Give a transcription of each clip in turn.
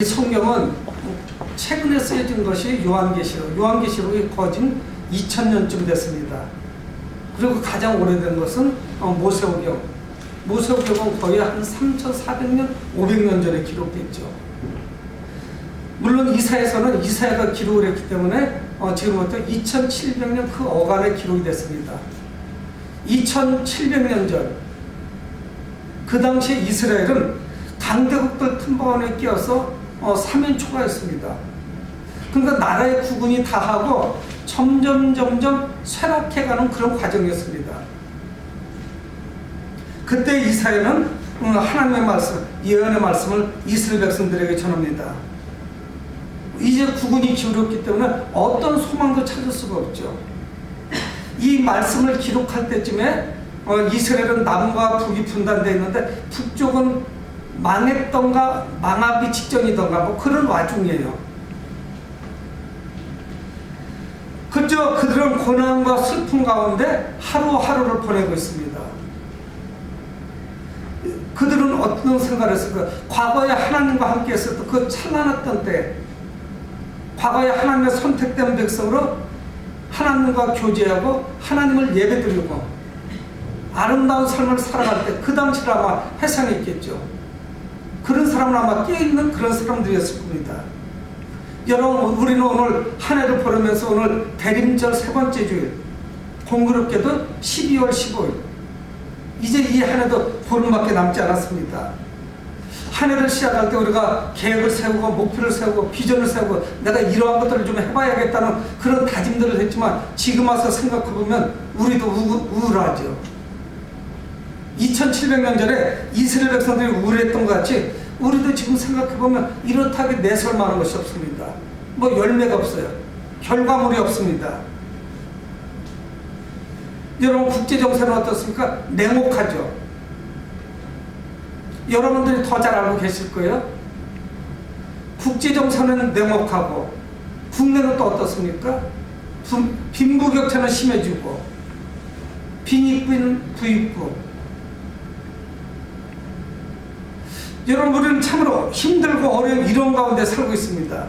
이 성경은 최근에 쓰여진 것이 요한계시록, 요한계시록이 거진 2000년쯤 됐습니다. 그리고 가장 오래된 것은 어, 모세오경. 모세오경은 거의 한 3400년, 500년 전에 기록됐죠. 물론 이사에서는 이사야가 기록을 했기 때문에 어, 지금부터 2700년 그 어간에 기록이 됐습니다. 2700년 전, 그 당시에 이스라엘은 강대국들 틈바 안에 끼어서 어, 3인 초과했습니다. 그러니까 나라의 구분이 다 하고 점점 점점 쇠락해가는 그런 과정이었습니다. 그때 이사야는 음, 하나님의 말씀, 예언의 말씀을 이스라엘 백성들에게 전합니다. 이제 구분이 기울었기 때문에 어떤 소망도 찾을 수가 없죠. 이 말씀을 기록할 때쯤에 어, 이스라엘은 남과 북이 분단되어 있는데 북쪽은 망했던가 망하기 직전이던가 뭐 그런 와중이에요. 그저 그들은 고난과 슬픔 가운데 하루하루를 보내고 있습니다. 그들은 어떤 생각을 했을까? 과거에 하나님과 함께 했었던 그 찬란했던 때, 과거에 하나님의 선택된 백성으로 하나님과 교제하고 하나님을 예배드리고 아름다운 삶을 살아갈 때 그 당시를 아마 회상했겠죠. 그런 사람은 아마 깨어있는 그런 사람들이었을 겁니다. 여러분, 우리는 오늘 한 해를 보내면서 오늘 대림절 세 번째 주일, 공교롭게도 12월 15일, 이제 이 한 해도 보름밖에 남지 않았습니다. 한 해를 시작할 때 우리가 계획을 세우고 목표를 세우고 비전을 세우고 내가 이러한 것들을 좀 해봐야겠다는 그런 다짐들을 했지만 지금 와서 생각해보면 우리도 우, 우울하죠. 2700년 전에 이스라엘 백성들이 우울했던 것 같이 우리도 지금 생각해보면 이렇다게 내설 만한 것이 없습니다. 뭐 열매가 없어요. 결과물이 없습니다. 여러분 국제정세는 어떻습니까? 냉혹하죠. 여러분들이 더 잘 알고 계실 거예요. 국제정세는 냉혹하고 국내는 또 어떻습니까? 부- 빈부격차는 심해지고 빈익빈 부익부 여러분 우리는 참으로 힘들고 어려운 이런 가운데 살고 있습니다.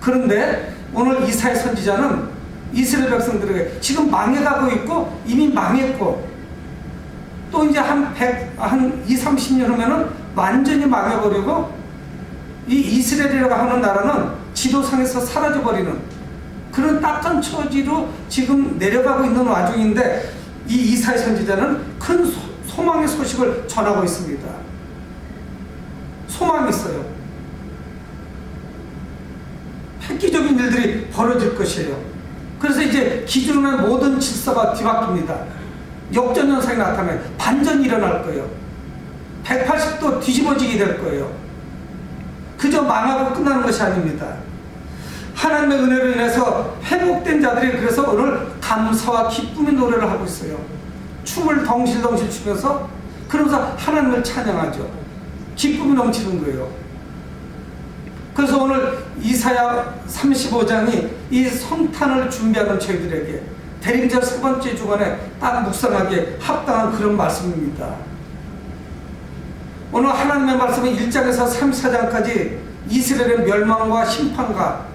그런데 오늘 이사의 선지자는 이스라엘 백성들에게 지금 망해가고 있고 이미 망했고 또 이제 한 100, 한 2, 30년 후면은 완전히 망해버리고 이 이스라엘이라고 하는 나라는 지도상에서 사라져버리는 그런 딱한 처지로 지금 내려가고 있는 와중인데 이 이사의 선지자는 큰 소, 소망의 소식을 전하고 있습니다. 소망이 있어요. 획기적인 일들이 벌어질 것이에요. 그래서 이제 기존의 모든 질서가 뒤바뀝니다. 역전 현상이 나타나요. 반전이 일어날 거예요. 180도 뒤집어지게 될 거예요. 그저 망하고 끝나는 것이 아닙니다. 하나님의 은혜로 인해서 회복된 자들이 그래서 오늘 감사와 기쁨의 노래를 하고 있어요. 춤을 덩실덩실 추면서 그러면서 하나님을 찬양하죠. 기쁨이 넘치는 거예요. 그래서 오늘 이사야 35장이 이 성탄을 준비하는 저희들에게 대림절 세 번째 주간에 딱 묵상하기에 합당한 그런 말씀입니다. 오늘 하나님의 말씀은 1장에서 34장까지 이스라엘의 멸망과 심판과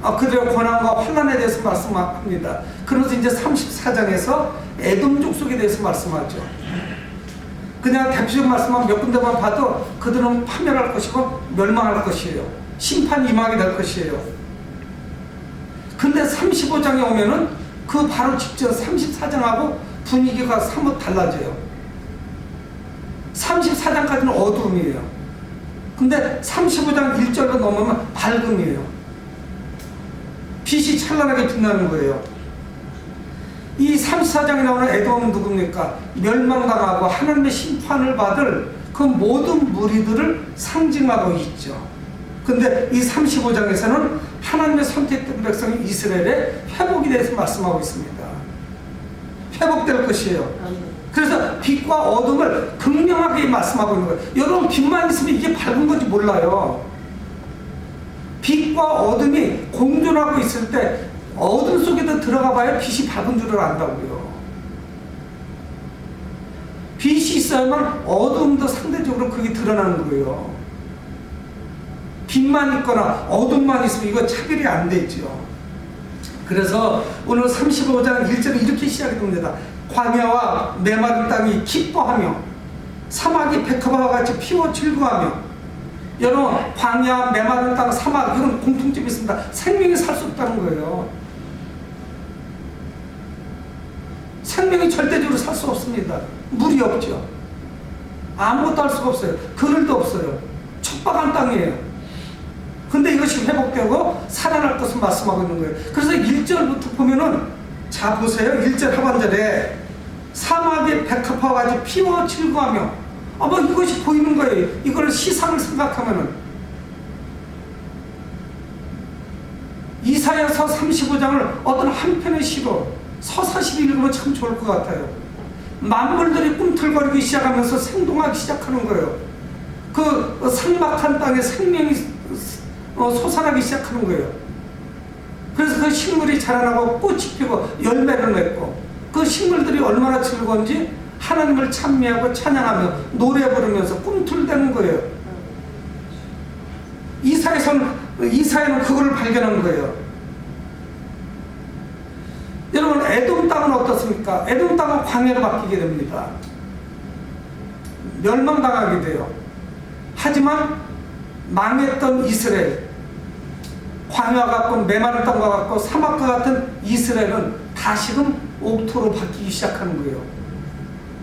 아, 그들의 고난과 환란에 대해서 말씀합니다. 그러면서 이제 34장에서 에돔 족속에 대해서 말씀하죠. 그냥 대표적 말씀만 몇 군데만 봐도 그들은 파멸할 것이고 멸망할 것이에요. 심판이 임하게 될 것이에요. 근데 35장에 오면은 그 바로 직전 34장하고 분위기가 사뭇 달라져요. 34장까지는 어두움이에요. 근데 35장 1절로 넘으면 밝음이에요. 빛이 찬란하게 빛나는 거예요. 이 34장에 나오는 에돔은 누굽니까? 멸망당하고 하나님의 심판을 받을 그 모든 무리들을 상징하고 있죠. 근데 이 35장에서는 하나님의 선택된 백성 이스라엘의 회복에 대해서 말씀하고 있습니다. 회복될 것이에요. 그래서 빛과 어둠을 극명하게 말씀하고 있는 거예요. 여러분 빛만 있으면 이게 밝은 건지 몰라요. 빛과 어둠이 공존하고 있을 때 어둠 속에도 들어가 봐야 빛이 밝은 줄을 안다고요. 빛이 있어야만 어둠도 상대적으로 그게 드러나는 거예요. 빛만 있거나 어둠만 있으면 이거 차별이 안 되죠. 그래서 오늘 35장 1절은 이렇게 시작이 됩니다. 광야와 메마른 땅이 기뻐하며 사막이 백합화와 같이 피워 즐거하며 여러분 광야 메마른 땅 사막 이런 공통점이 있습니다. 생명이 살 수 없다는 거예요. 생명이 절대적으로 살 수 없습니다. 물이 없죠. 아무것도 할 수가 없어요. 그늘도 없어요. 촉박한 땅이에요. 근데 이것이 회복되고 살아날 것을 말씀하고 있는 거예요. 그래서 1절부터 보면은 자 보세요. 1절 하반절에 사막의 백합화와 같이 피워 즐거하며 아뭐 이것이 보이는 거예요. 이걸 시상을 생각하면은 이사야서 35장을 어떤 한편의 시로 서사시로 읽으면 참 좋을 것 같아요. 만물들이 꿈틀거리기 시작하면서 생동하기 시작하는 거예요. 그 상막한 땅에 생명이 어, 솟아나기 시작하는 거예요. 그래서 그 식물이 자라나고 꽃이 피고 열매를 맺고 그 식물들이 얼마나 즐거운지 하나님을 찬미하고 찬양하며 노래 부르면서 꿈틀대는 거예요. 이사에서는 이사에는 그거를 발견한 거예요. 여러분 에돔 땅은 어떻습니까? 에돔 땅은 광야로 바뀌게 됩니다. 멸망당하게 돼요. 하지만 망했던 이스라엘 광야 같고 메마른 땅과 같고 사막과 같은 이스라엘은 다시금 옥토로 바뀌기 시작하는 거예요.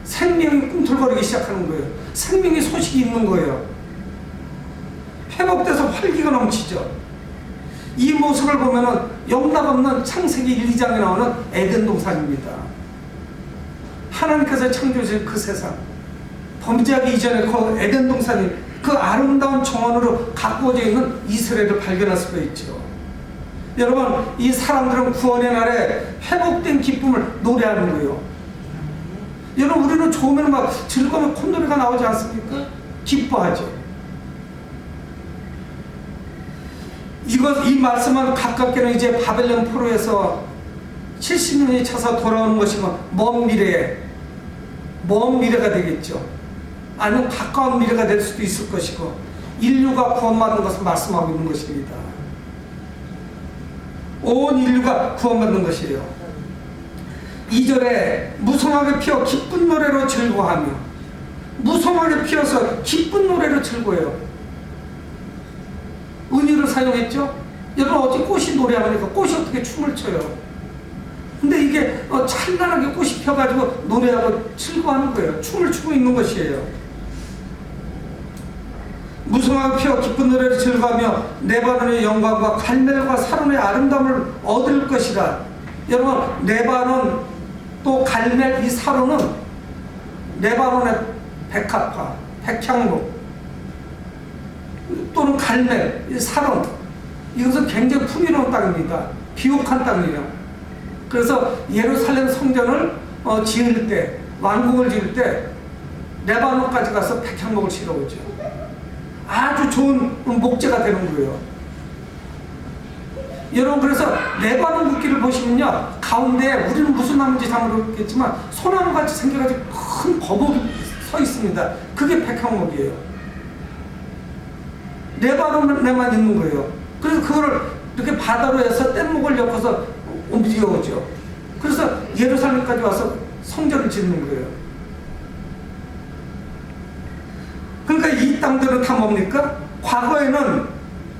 생명이 꿈틀거리기 시작하는 거예요. 생명의 소식이 있는 거예요. 회복돼서 활기가 넘치죠. 이 모습을 보면은 영락없는 창세기 1, 2장에 나오는 에덴 동산입니다. 하나님께서 창조하신 그 세상, 범죄하기 이전에 그 에덴 동산이 그 아름다운 정원으로 가꾸어져 있는 이스라엘을 발견할 수가 있죠. 여러분, 이 사람들은 구원의 날에 회복된 기쁨을 노래하는 거예요. 여러분, 우리는 좋으면 막 즐거우면 콧노래가 나오지 않습니까? 기뻐하죠. 이것, 이 말씀은 가깝게는 이제 바벨론 포로에서 70년이 차서 돌아오는 것이면 먼 미래에, 먼 미래가 되겠죠. 아니면 가까운 미래가 될 수도 있을 것이고, 인류가 구원받는 것을 말씀하고 있는 것입니다. 온 인류가 구원받는 것이에요. 2절에 무성하게 피어 기쁜 노래로 즐거워하며, 무성하게 피어서 기쁜 노래로 즐거워해요. 사용했죠? 여러분 어떻게 꽃이 노래하니까 꽃이 어떻게 춤을 춰요? 근데 이게 어, 찬란하게 꽃이 펴가지고 노래하고 즐거워하는 거예요. 춤을 추고 있는 것이에요. 무성하게 피어 기쁜 노래를 즐거하며 네바논의 영광과 갈멜과 사론의 아름다움을 얻을 것이라. 여러분 네바논 또 갈멜 이 사론은 네바논의 백합화, 백향목 또는 이 사론 이것은 굉장히 풍요로운 땅입니다. 비옥한 땅이에요. 그래서 예루살렘 성전을 어, 지을 때 왕궁을 지을 때 레바논까지 가서 백향목을 실어오죠. 아주 좋은 목재가 되는 거예요. 여러분 그래서 레바논 국기를 보시면요 가운데 우리는 무슨 나무인지 잘 모르겠지만 소나무 같이 생겨가지고 큰 거북이 서 있습니다. 그게 백향목이에요. 레바논에만 있는 거예요. 그래서 그거를 이렇게 바다로 해서 뗏목을 엮어서 움직여오죠. 그래서 예루살렘까지 와서 성전을 짓는 거예요. 그러니까 이 땅들은 다 뭡니까? 과거에는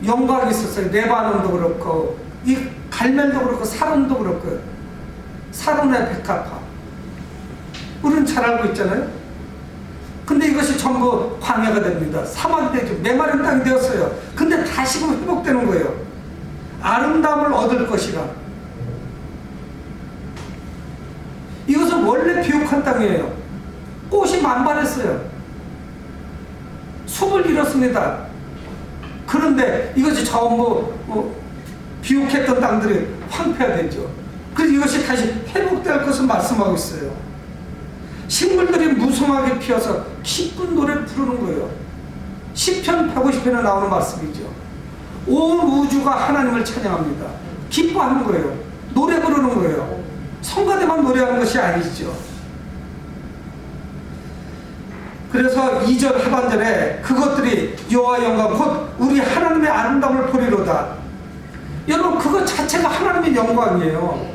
영광이 있었어요. 레바논도 그렇고, 이 갈멜도 그렇고, 사론도 그렇고, 사론의 백합화. 우리는 잘 알고 있잖아요. 근데 이것이 전부 광야가 됩니다. 사막이 되죠. 메마른 땅이 되었어요. 근데 다시금 회복되는 거예요. 아름다움을 얻을 것이라. 이것은 원래 비옥한 땅이에요. 꽃이 만발했어요. 숲을 잃었습니다. 그런데 이것이 전부 뭐 비옥했던 땅들이 황폐화되죠. 그래서 이것이 다시 회복될 것을 말씀하고 있어요. 식물들이 무성하게 피어서 기쁜 노래를 부르는 거예요. 10편 150편에 나오는 말씀이죠. 온 우주가 하나님을 찬양합니다. 기뻐하는 거예요. 노래 부르는 거예요. 성가대만 노래하는 것이 아니죠. 그래서 2절 하반절에 그것들이 여호와 영광 곧 우리 하나님의 아름다움을 보리로다. 여러분 그것 자체가 하나님의 영광이에요.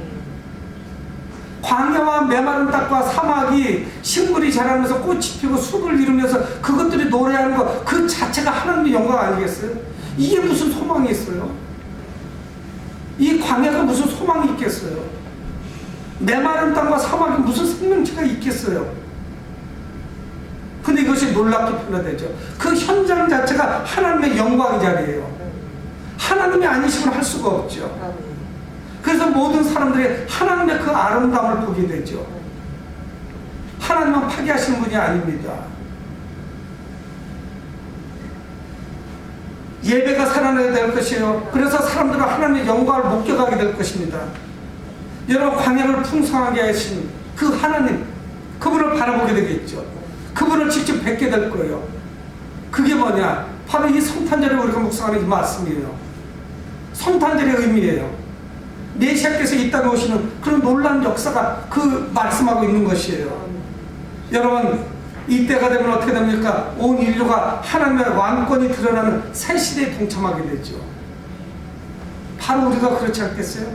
광야와 메마른 땅과 사막이 식물이 자라면서 꽃이 피고 숲을 이루면서 그것들이 노래하는 것 그 자체가 하나님의 영광 아니겠어요? 이게 무슨 소망이 있어요? 이 광야가 무슨 소망이 있겠어요? 메마른 땅과 사막이 무슨 생명체가 있겠어요? 근데 이것이 놀랍게 표현되죠. 그 현장 자체가 하나님의 영광의 자리예요. 하나님이 아니시면 할 수가 없죠. 그래서 모든 사람들이 하나님의 그 아름다움을 보게 되죠. 하나님은 파괴하시는 분이 아닙니다. 예배가 살아나게 될 것이에요. 그래서 사람들은 하나님의 영광을 목격하게 될 것입니다. 여러분 광야를 풍성하게 하신 그 하나님 그분을 바라보게 되겠죠. 그분을 직접 뵙게 될 거예요. 그게 뭐냐? 바로 이 성탄절에 우리가 묵상하는 이 말씀이에요. 성탄절의 의미예요. 메시아께서 이 땅에 오시는 그런 놀라운 역사가 그 말씀하고 있는 것이에요. 여러분 이때가 되면 어떻게 됩니까? 온 인류가 하나님의 왕권이 드러나는 새 시대에 동참하게 되죠. 바로 우리가 그렇지 않겠어요?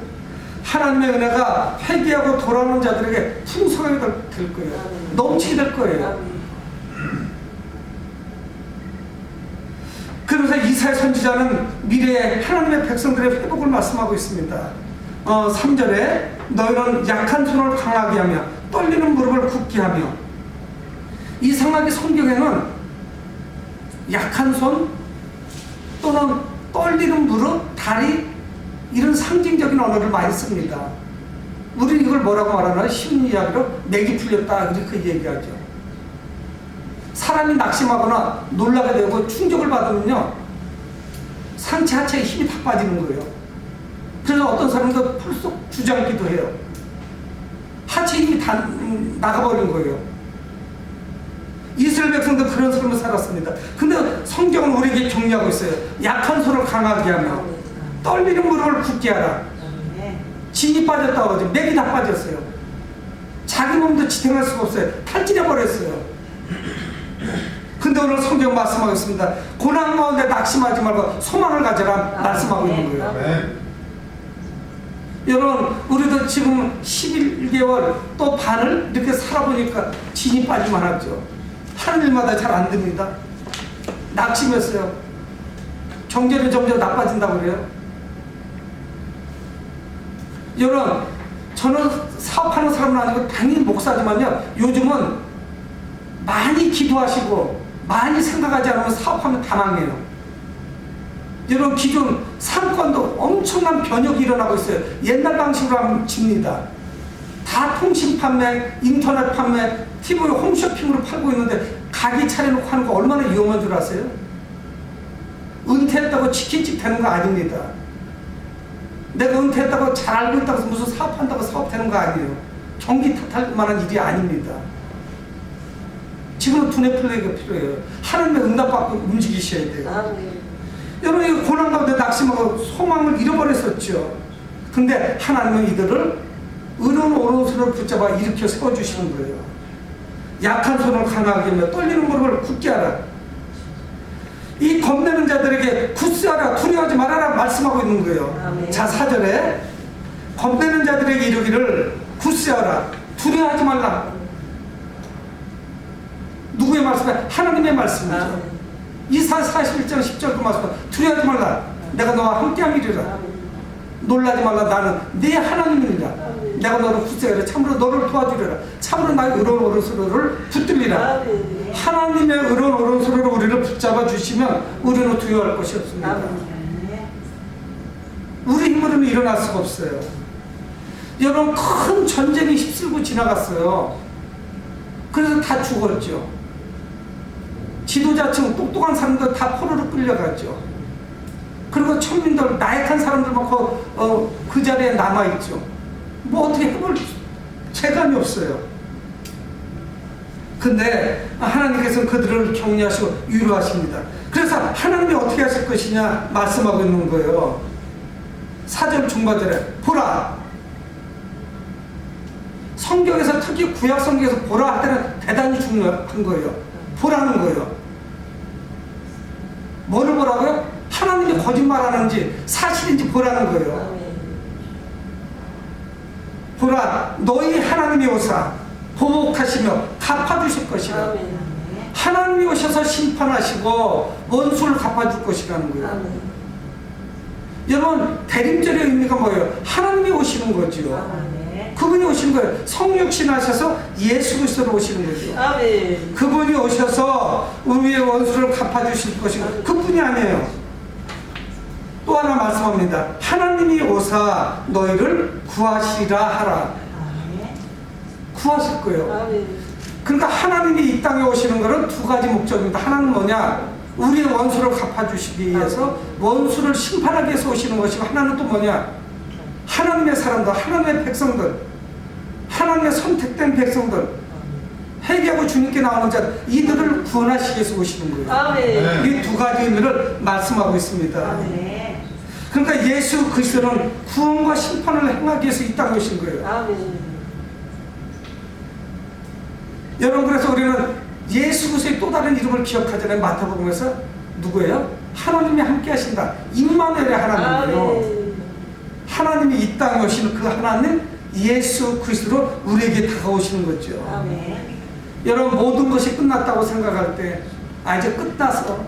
하나님의 은혜가 회개하고 돌아오는 자들에게 풍성하게 될 거예요. 넘치게 될 거예요. 그래서 이사야 선지자는 미래에 하나님의 백성들의 회복을 말씀하고 있습니다. 어, 3절에 너희는 약한 손을 강하게 하며 떨리는 무릎을 굳게 하며 이상하게 성경에는 약한 손 또는 떨리는 무릎, 다리 이런 상징적인 언어를 많이 씁니다. 우리는 이걸 뭐라고 말하나 쉬운 이야기로 맥이 풀렸다 이렇게 얘기하죠. 사람이 낙심하거나 놀라게 되고 충격을 받으면요 상체 하체에 힘이 다 빠지는 거예요. 그래서 어떤 사람도 풀썩 주저앉기도 해요. 하체 힘이 다 음, 나가버린 거예요. 이스라엘 백성도 그런 삶을 살았습니다. 근데 성경은 우리에게 격려하고 있어요. 약한 손을 강하게 하며 떨리는 무릎을 굳게 하라. 진이 빠졌다고 하죠. 맥이 다 빠졌어요. 자기 몸도 지탱할 수가 없어요. 탈진해 버렸어요. 근데 오늘 성경 말씀하고 있습니다. 고난 가운데 낙심하지 말고 소망을 가져라 말씀하고 있는 거예요. 여러분 우리도 지금 11개월 또 반을 이렇게 살아보니까 진이 빠지만 하죠. 하는 일마다 잘 안 됩니다. 낙심했어요. 경제는 점점 나빠진다고 그래요. 여러분 저는 사업하는 사람은 아니고 당연히 목사지만요. 요즘은 많이 기도하시고 많이 생각하지 않으면 사업하면 다 망해요. 여러분 기존 상권도 엄청난 변혁이 일어나고 있어요. 옛날 방식으로 하면 집니다. 다 통신 판매, 인터넷 판매, TV 홈쇼핑으로 팔고 있는데 가게 차려놓고 하는 거 얼마나 위험한 줄 아세요? 은퇴했다고 치킨집 되는 거 아닙니다. 내가 은퇴했다고 잘 알고 있다고 해서 무슨 사업한다고 사업 되는 거 아니에요. 경기 탓할 만한 일이 아닙니다. 지금은 두뇌 플레이가 필요해요. 하나님의 응답받고 움직이셔야 돼요. 여러분 이 고난 가운데 낙심하고 소망을 잃어버렸었죠. 근데 하나님은 이들을 의로운 오른손을 붙잡아 일으켜 세워주시는 거예요. 약한 손을 강하게 하며 떨리는 무릎을 굳게 하라. 이 겁내는 자들에게 굳세하라 두려워하지 말아라 말씀하고 있는 거예요. 아멘. 자 4절에 겁내는 자들에게 이르기를 굳세하라 두려워하지 말라. 누구의 말씀이야? 하나님의 말씀이죠. 아멘. 이사 41장 10절 그 말씀. 두려워하지 말라. 내가 너와 함께함이리라. 놀라지 말라. 나는 네 하나님이니라. 내가 너를 구세하라. 참으로 너를 도와주리라. 참으로 나의 의로운 오른손을 붙들리라. 하나님의 의로운 오른손으로 우리를 붙잡아 주시면 우리는 두려워할 것이 없습니다. 우리 힘으로는 일어날 수가 없어요. 여러분 큰 전쟁이 휩쓸고 지나갔어요. 그래서 다 죽었죠 지도자층 똑똑한 사람들 다 포로로 끌려갔죠. 그리고 천민들 나약한 사람들만 그, 어, 그 자리에 남아있죠. 뭐 어떻게 해볼 재간이 없어요. 근데 하나님께서는 그들을 격려하시고 위로하십니다. 그래서 하나님이 어떻게 하실 것이냐 말씀하고 있는 거예요. 사절 중반절에 보라 성경에서 특히 구약 성경에서 보라 할 때는 대단히 중요한 거예요. 보라는 거예요. 뭐를 보라고요? 하나님이 거짓말하는지 사실인지 보라는 거예요. 아멘. 보라 너희 하나님이 오사 보복하시며 갚아주실 것이라 아멘. 하나님이 오셔서 심판하시고 원수를 갚아줄 것이라는 거예요. 아멘. 여러분 대림절의 의미가 뭐예요? 하나님이 오시는 거지요. 아멘. 그분이 오시는 거예요. 성육신 하셔서 예수 그리스도로 오시는 거죠. 아멘. 그분이 오셔서 우리의 원수를 갚아주실 것이고 그뿐이 아니에요. 또 하나 말씀합니다. 하나님이 오사 너희를 구하시라 하라. 구하실 거예요. 그러니까 하나님이 이 땅에 오시는 것은 두 가지 목적입니다. 하나는 뭐냐? 우리의 원수를 갚아주시기 위해서 원수를 심판하기 위해서 오시는 것이고 하나는 또 뭐냐? 하나님의 사람들, 하나님의 백성들, 하나님의 선택된 백성들, 회개하고 주님께 나오는 자 이들을 구원하시기 위해서 오시는 거예요. 아멘. 이두 가지 의미를 말씀하고 있습니다. 아멘. 그러니까 예수 그리스도는 구원과 심판을 행하기 위해서 이 땅에 오신 거예요. 아멘. 여러분 그래서 우리는 예수 그리스도의 또 다른 이름을 기억하잖아요. 마태복음에서 누구예요? 하나님이 함께 하신다. 임마누엘의 하나님이에요. 아멘. 하나님이 이 땅에 오시는 그 하나님 예수 그리스도로 우리에게 다가오시는 거죠. 아멘. 여러분 모든 것이 끝났다고 생각할 때 아 이제 끝났어.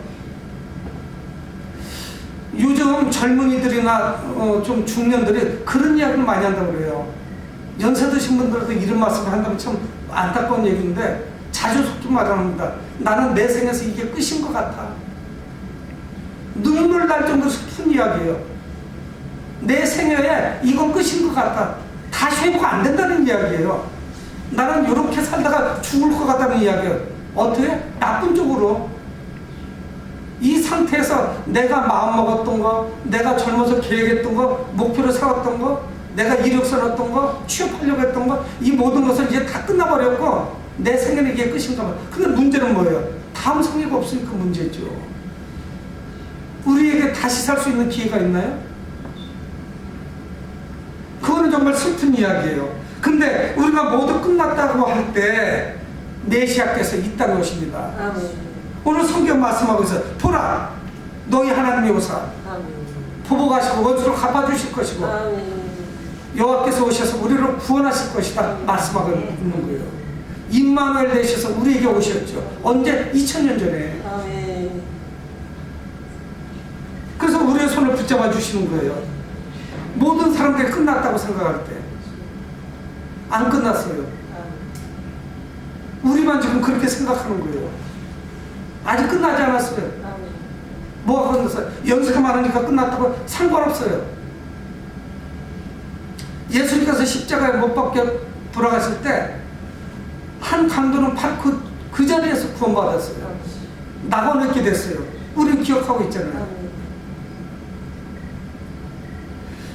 요즘 젊은이들이나 어, 좀 중년들이 그런 이야기를 많이 한다고 그래요. 연세 드신 분들도 이런 말씀을 한다면 참 안타까운 얘기인데 자주 속히 말합니다. 나는 내 생에서 이게 끝인 것 같아. 눈물 날 정도로 슬픈 이야기예요. 내 생애에 이건 끝인 것 같다. 다시 회복 안 된다는 이야기예요. 나는 이렇게 살다가 죽을 것 같다는 이야기예요. 어떻게? 나쁜 쪽으로. 이 상태에서 내가 마음먹었던 거, 내가 젊어서 계획했던 거, 목표로 세웠던 거, 내가 이력서 넣었던 거, 취업하려고 했던 거, 이 모든 것을 이제 다 끝나버렸고, 내 생애는 이게 끝인가 봐. 근데 문제는 뭐예요? 다음 생애가 없으니까 문제죠. 우리에게 다시 살 수 있는 기회가 있나요? 정말 슬픈 이야기예요. 근데 우리가 모두 끝났다고 할 때 메시아께서 이 땅에 오십니다. 아멘. 오늘 성경 말씀하고 있어. 보라, 너희 하나님이 오사 아멘. 보복하시고 원수를 갚아주실 것이고 아멘. 여호와께서 오셔서 우리를 구원하실 것이다 말씀하고 있는 거예요. 임마누엘 되셔서 우리에게 오셨죠. 언제? 2000년 전에. 아멘. 그래서 우리의 손을 붙잡아 주시는 거예요. 모든 사람들이 끝났다고 생각할 때. 안 끝났어요. 우리만 지금 그렇게 생각하는 거예요. 아직 끝나지 않았어요. 뭐가 끝났어요? 연세가 많으니까 끝났다고 상관없어요. 예수님께서 십자가에 못 박혀 돌아가실 때 한 강도는 그, 그 자리에서 구원받았어요. 낙원 얻게 됐어요. 우리는 기억하고 있잖아요. 아멘.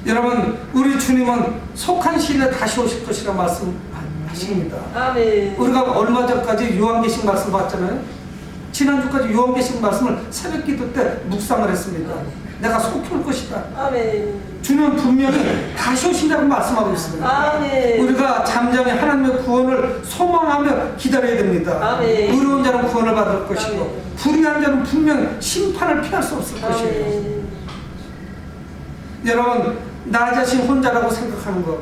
여러분, 우리 주님은 속한 시일에 다시 오실 것이라 말씀하십니다. 아멘. 우리가 얼마 전까지 요한계시록 말씀 봤잖아요. 지난주까지 요한계시록 말씀을 새벽 기도 때 묵상을 했습니다. 내가 올 것이다. 아멘. 주님은 분명히 다시 오신다고 말씀하고 있습니다. 아멘. 우리가 잠잠히 하나님의 구원을 소망하며 기다려야 됩니다. 아멘. 의로운 자는 구원을 받을 것이고 아멘. 불의한 자는 분명 심판을 피할 수 없을 것이에요. 아멘. 여러분 나 자신 혼자라고 생각하는 것.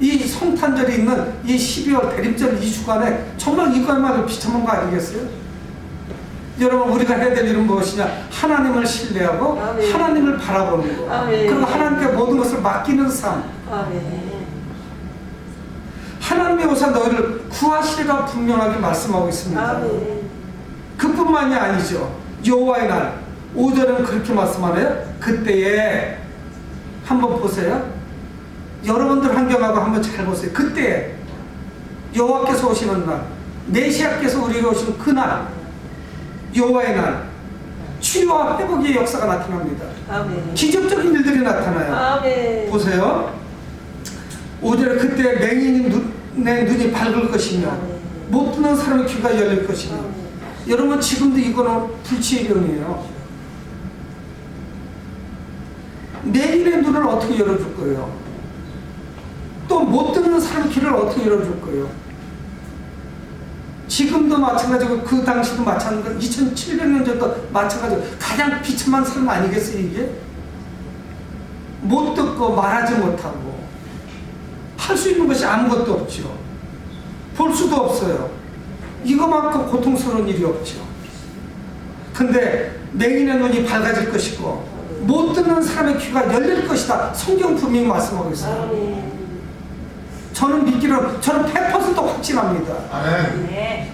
이 성탄절이 있는 이 12월 대림절 2주간에 정말 이거야말로 비참한 거 아니겠어요? 여러분 우리가 해야 될 일은 무엇이냐? 하나님을 신뢰하고 아멘. 하나님을 바라보는 거. 아멘. 그리고 하나님께 모든 것을 맡기는 삶. 아멘. 하나님의 오사 너희를 구하시리라 분명하게 말씀하고 있습니다. 아멘. 그뿐만이 아니죠. 여호와의 날 5절은 그렇게 말씀하네요. 그때에 한번 보세요. 여러분들 환경하고 한번 잘 보세요. 그때에 여호와께서 오시는 날, 메시아께서 우리에게 오시는 그날, 여호와의 날, 치유와 회복의 역사가 나타납니다. 아멘. 기적적인 일들이 나타나요. 아멘. 보세요. 5절에 그때 맹인의 눈에 눈이 밝을 것이며 아멘. 못 듣는 사람의 귀가 열릴 것이며 아멘. 여러분 지금도 이거는 불치의 병이에요. 맹인의 눈을 어떻게 열어줄 거예요? 또 못 듣는 사람의 귀를 어떻게 열어줄 거예요? 지금도 마찬가지고 그 당시도 마찬가지고 2700년 전도 마찬가지고 가장 비참한 삶 아니겠어요 이게? 못 듣고 말하지 못하고 할 수 있는 것이 아무것도 없죠. 볼 수도 없어요. 이거만큼 고통스러운 일이 없죠. 근데 맹인의 눈이 밝아질 것이고 못 듣는 사람의 귀가 열릴 것이다. 성경 분명히 말씀하고 있어요. 아멘. 저는 믿기로 저는 100% 확신합니다. 아멘. 네.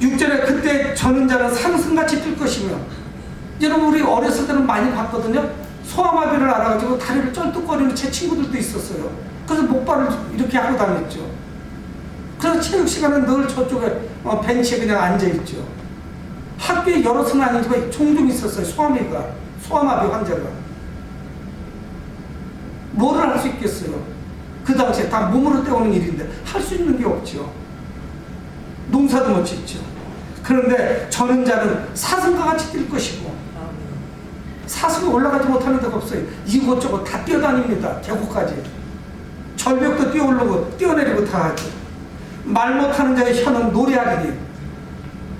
6절에 그때 저는 자는 상승같이 뛸 것이며 여러분 우리 어렸을 때는 많이 봤거든요. 소아마비를 알아가지고 다리를 쩔뚝거리는 제 친구들도 있었어요. 그래서 목발을 이렇게 하고 다녔죠. 그래서 체육 시간은 늘 저쪽에 어, 벤치에 그냥 앉아 있죠. 학교에 여럿은 아니지만 종종 있었어요. 소아마비가. 소아마비 환자가. 뭐를 할 수 있겠어요? 그 당시에 다 몸으로 때우는 일인데 할 수 있는 게 없죠. 농사도 못 짓죠. 그런데 저는 자는 사슴과 같이 뛸 것이고 아멘. 사슴이 올라가지 못하는 데가 없어요. 이곳저곳 다 뛰어다닙니다. 계곡까지. 절벽도 뛰어오르고 뛰어내리고 다 하죠. 말 못하는 자의 혀는 노래하기니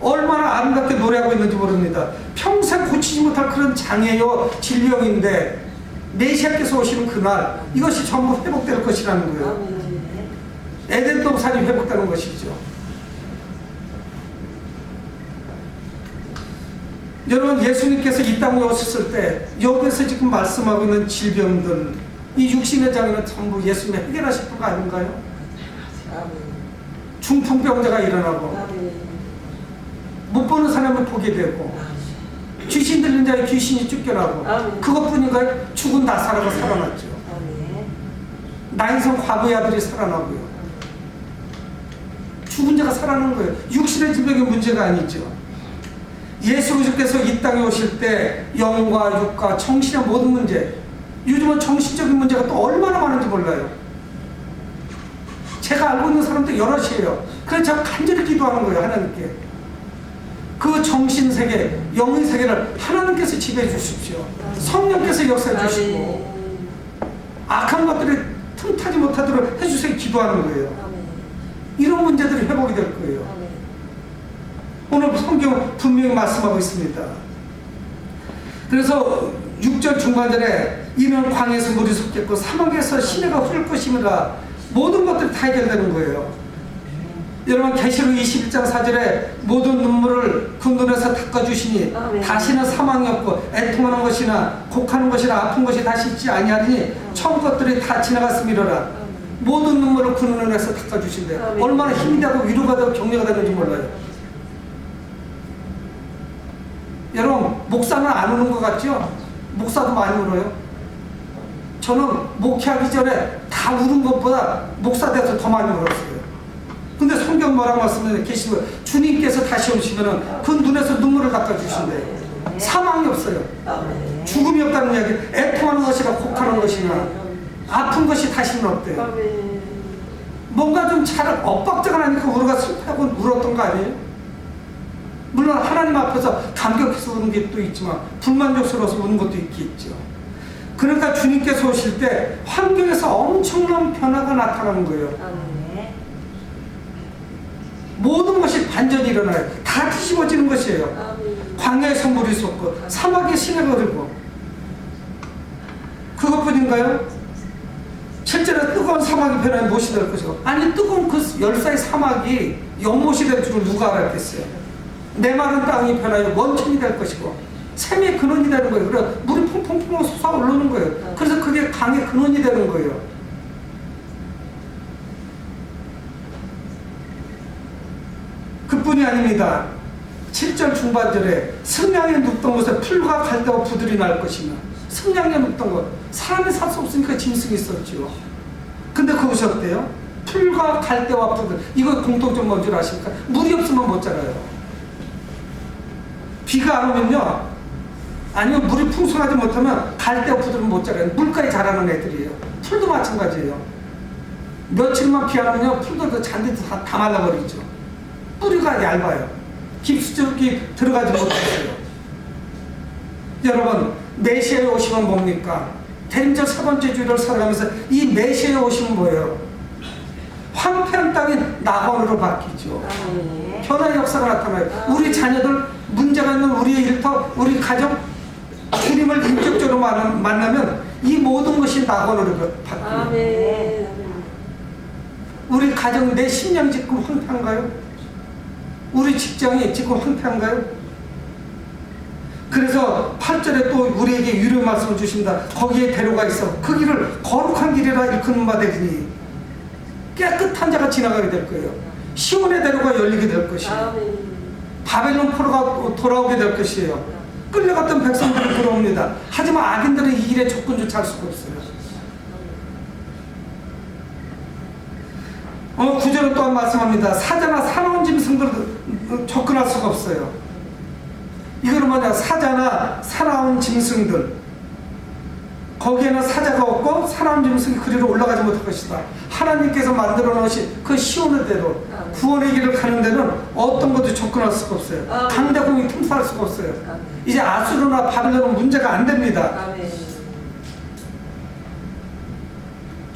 얼마나 아름답게 노래하고 있는지 모릅니다. 평생 고치지 못할 그런 장애요 질병인데 메시아께서 오시는 그날 이것이 전부 회복될 것이라는 거예요. 아멘. 에덴 동산이 회복되는 것이죠. 여러분 예수님께서 이 땅에 오셨을 때 여기서 지금 말씀하고 있는 질병들 이 육신의 장애는 전부 예수님이 해결하실 거 아닌가요? 아멘. 중풍병자가 일어나고 아멘. 못 보는 사람은 보게 되고 귀신 들린 자의 귀신이 쫓겨나고 아멘. 그것뿐인가요? 죽은 나사로가 살아났죠. 아멘. 나인성 과부의 아들이 살아나고요. 죽은 자가 살아난 거예요. 육신의 질병이 문제가 아니죠. 예수 그리스도께서 이 땅에 오실 때 영과 육과 정신의 모든 문제, 요즘은 정신적인 문제가 또 얼마나 많은지 몰라요. 제가 알고 있는 사람도 여럿이에요. 그래서 제가 간절히 기도하는 거예요, 하나님께. 그 정신 세계, 영의 세계를 하나님께서 지배해 주십시오. 성령께서 역사해 주시고. 악한 것들이 틈타지 못하도록 해주세요 기도하는 거예요. 이런 문제들이 회복이 될 거예요. 오늘 성경 분명히 말씀하고 있습니다. 그래서 6절 중반절에 이는 광에서 물이 섞였고 사막에서 시내가 흐를 것이니라 모든 것들이 다 해결되는 거예요. 여러분 계시록 21장 4절에 모든 눈물을 그 눈에서 닦아주시니 아멘. 다시는 사망이 없고 애통하는 것이나 곡하는 것이나 아픈 것이 다시 있지 아니하니 처음 것들이 다 지나갔음이로라. 모든 눈물을 그 눈에서 닦아주신대요 아멘. 얼마나 힘이 되고 위로가 되고 격려가 되는지 몰라요. 여러분 목사는 안 우는 것 같죠? 목사도 많이 울어요. 저는 목회하기 전에 다 우는 것보다 목사 돼서 더 많이 울었어요 근데 성경 뭐라고 말씀해 계시면 주님께서 다시 오시면은 그 눈에서 눈물을 닦아 주신대요 사망이 없어요 아멘. 죽음이 없다는 이야기 애통하는 것이나 곡하는 것이나 아픈 것이 다시는 없대요 아멘. 뭔가 좀 잘 엇박자가 나니까 우리가 슬퍼하고 울었던 거 아니에요? 물론 하나님 앞에서 감격해서 우는 게 또 있지만 불만족스러워서 우는 것도 있겠죠. 그러니까 주님께서 오실 때 환경에서 엄청난 변화가 나타나는 거예요. 모든 것이 반전이 일어나요. 다 뒤집어지는 것이에요. 아멘. 광야에서 물이 솟고 사막에 시내가 흐르고 그것뿐인가요? 실제로 뜨거운 사막이 변하면 무엇이 될 것이고 아니 뜨거운 그 열사의 사막이 연못이 될 줄을 누가 알았겠어요 메마른 땅이 변하여 원천이 될 것이고 샘의 근원이 되는 거예요 그래 물이 퐁퐁퐁 솟아 오르는 거예요 그래서 그게 강의 근원이 되는 거예요 그 뿐이 아닙니다. 7절 중반절에 승량에 눕던 곳에 풀과 갈대와 부들이 날 것이며 승량에 눕던 곳 사람이 살 수 없으니까 짐승이 있었죠 근데 그것이 어때요? 풀과 갈대와 부들 이거 공통점 뭔지 아십니까? 물이 없으면 못 자라요. 비가 안 오면요. 아니면 물이 풍성하지 못하면 갈대와 부들은 못 자라요. 물가에 자라는 애들이에요. 풀도 마찬가지예요. 며칠만 비안 오면 풀도 잔디 다, 다 말라버리죠 뿌리가 얇아요 깊숙이 들어가지 못했어요. 여러분 메시아에 오시면 뭡니까? 대림절 세 번째 주일을 살아가면서 이 메시아에 오시면 뭐예요? 황폐한 땅이 낙원으로 바뀌죠. 아멘. 변화의 역사가 나타나요. 우리 자녀들 문제가 있는 우리의 일터, 우리 가족 주님을 인격적으로 만나- 만나면 이 모든 것이 낙원으로 바뀌어요. 아멘. 우리 가정 내 신령 지금 황폐한가요? 우리 직장이 지금 황폐한가요? 그래서 8절에 또 우리에게 유료 말씀을 주신다. 거기에 대로가 있어. 그 길을 거룩한 길이라 일컫는 바 되리니 깨끗한 자가 지나가게 될 거예요. 시온의 대로가 열리게 될 것이에요. 아멘. 바벨론 포로가 돌아오게 될 것이에요. 끌려갔던 백성들이 돌아옵니다. 하지만 악인들은 이 길에 접근조차 할 수가 없어요. 어, 구절은 또한 말씀합니다. 사자나 사나운 짐승들 접근할 수가 없어요. 이거는 뭐냐? 사자나 사나운 짐승들. 거기에는 사자가 없고 사나운 짐승이 그리로 올라가지 못할 것이다. 하나님께서 만들어 놓으신 그 시온의 대로 구원의 길을 가는 데는 어떤 것도 접근할 수가 없어요. 아멘. 강대공이 틈탈 수가 없어요. 아멘. 이제 아수르나 바벨론은 문제가 안 됩니다. 아멘.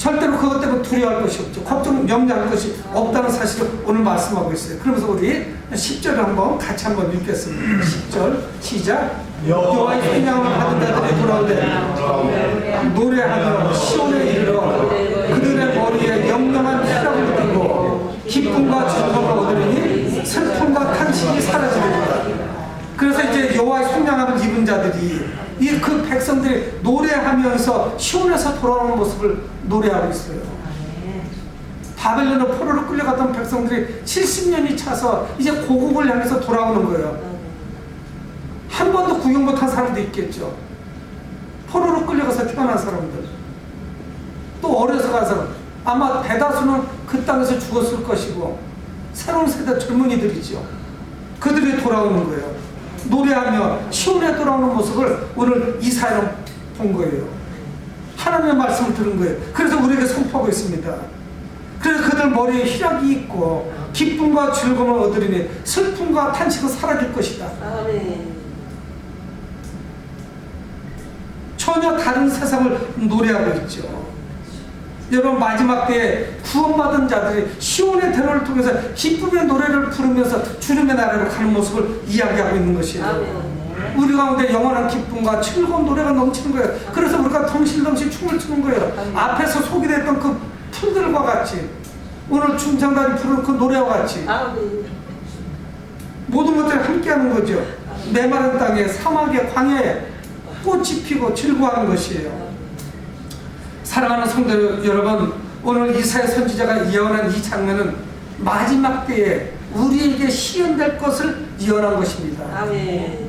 절대로 그것 때문에 두려워할 것이 없죠. 걱정, 염려할 것이 없다는 사실을 오늘 말씀하고 있어요. 그러면서 우리 10절을 한번 같이 한번 읽겠습니다. 10절 시작. 여호와의 평양을 받은 자들이 돌아오되 노래하며 시온에 이르러 그들의 머리에 영영한 희락을 느끼고 기쁨과 즐거움을 얻으리니 슬픔과 탄식이 사라지리라. 그래서 이제 여호와의 성량함을 입은 자들이 이 그 백성들이 노래 하면서 시온에서 돌아오는 모습을 노래하고 있어요. 아멘. 바벨론의 포로로 끌려갔던 백성들이 70년이 차서 이제 고국을 향해서 돌아오는 거예요. 한 번도 구경 못한 사람도 있겠죠. 포로로 끌려가서 태어난 사람들. 또 어려서 간 사람. 아마 대다수는 그 땅에서 죽었을 것이고 새로운 세대 젊은이들이죠. 그들이 돌아오는 거예요. 노래하며 시온에 돌아오는 모습을 오늘 이사야 는본 거예요. 하나님의 말씀을 들은 거예요. 그래서 우리에게 선포하고 있습니다. 그래서 그들 머리에 희락이 있고 기쁨과 즐거움을 얻으리니 슬픔과 탄식은 사라질 것이다. 전혀 다른 세상을 노래하고 있죠. 여러분 마지막 때에 구원받은 자들이 시온의 대로를 통해서 기쁨의 노래를 부르면서 주님의 나라로 가는 모습을 이야기하고 있는 것이에요. 아멘. 우리 가운데 영원한 기쁨과 즐거운 노래가 넘치는 거예요. 그래서 우리가 덩실덩실 춤을 추는 거예요. 앞에서 소개됐던 그 풀들과 같이 오늘 춤장단이 부르는 그 노래와 같이 아멘. 모든 것들이 함께하는 거죠. 메마른 땅에 사막에 광야에 꽃이 피고 즐거워하는 것이에요. 사랑하는 성도 여러분, 오늘 이사야 선지자가 예언한 이 장면은 마지막 때에 우리에게 시연될 것을 예언한 것입니다. 아멘.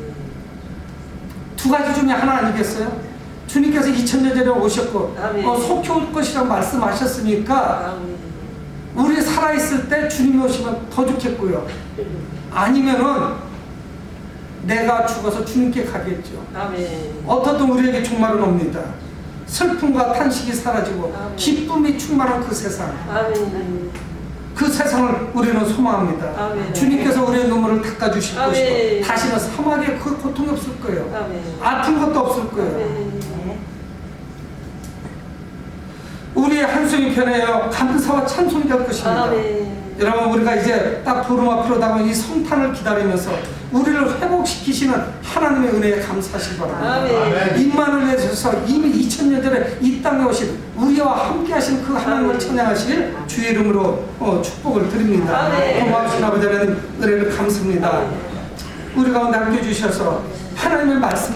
두 가지 중에 하나 아니겠어요? 주님께서 2000년 전에 오셨고 아멘. 어, 속히 올 것이라고 말씀하셨으니까 아멘. 우리 살아있을 때 주님이 오시면 더 좋겠고요. 아니면은 내가 죽어서 주님께 가겠죠. 아멘. 어떻든 우리에게 종말은 옵니다. 슬픔과 탄식이 사라지고 아멘. 기쁨이 충만한 그 세상. 아멘. 그 세상을 우리는 소망합니다. 아멘. 주님께서 우리의 눈물을 닦아주실 아멘. 것이고 다시는 사막에 그 고통이 없을 거예요. 아멘. 아픈 것도 없을 거예요. 아멘. 우리의 한숨이 편해요. 감사와 찬송이 될 것입니다. 아멘. 여러분 우리가 이제 딱 보름 앞으로 다가온 이 성탄을 기다리면서 우리를 회복시키시는 하나님의 은혜에 감사하시기 바랍니다. 임만을 내셔서 이미 2000년 전에 이 땅에 오신 우리와 함께 하신 그 하나님을. 찬양하실 주의 이름으로 어, 축복을 드립니다. 고마우신 아버지 하나님 은혜를 감사합니다. 우리 가운데 함께 해주셔서 하나님의 말씀